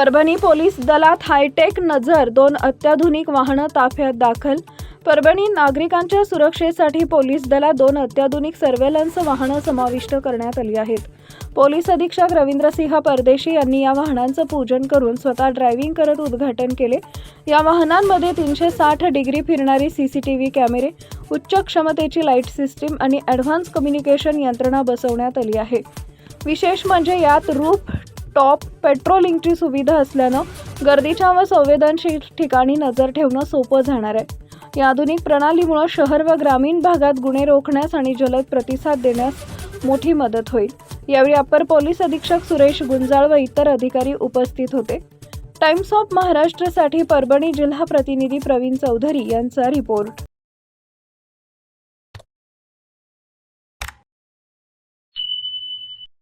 Parbhani police दलात hi tech नजर दोन अत्याधुनिक वाहनं ताफ्यात दाखल. परभणी नागरिकांच्या सुरक्षेसाठी पोलीस दलात दोन अत्याधुनिक सर्वेलन्स वाहनं समाविष्ट करण्यात आली आहेत. पोलीस अधीक्षक रवींद्रसिंह परदेशी यांनी या वाहनांचं पूजन करून स्वतः ड्रायव्हिंग करत उद्घाटन केले. या वाहनांमध्ये तीनशे साठ डिग्री फिरणारी सीसीटीव्ही कॅमेरे उच्च क्षमतेची लाइट सिस्टीम आणि ॲडव्हान्स कम्युनिकेशन यंत्रणा बसवण्यात आली आहे. विशेष म्हणजे यात रूफ टॉप पेट्रोलिंगची सुविधा असल्यानं गर्दीच्या व संवेदनशील ठिकाणी नजर ठेवणं सोपं जाणार आहे. या आधुनिक प्रणालीमुळं शहर व ग्रामीण भागात गुन्हे रोखण्यास आणि जलद प्रतिसाद देण्यास मोठी मदत होईल. यावेळी अप्पर पोलीस अधीक्षक सुरेश गुंजाळ व इतर अधिकारी उपस्थित होते. टाइम्स ऑफ महाराष्ट्रसाठी परभणी जिल्हा प्रतिनिधी प्रवीण चौधरी यांचा रिपोर्ट.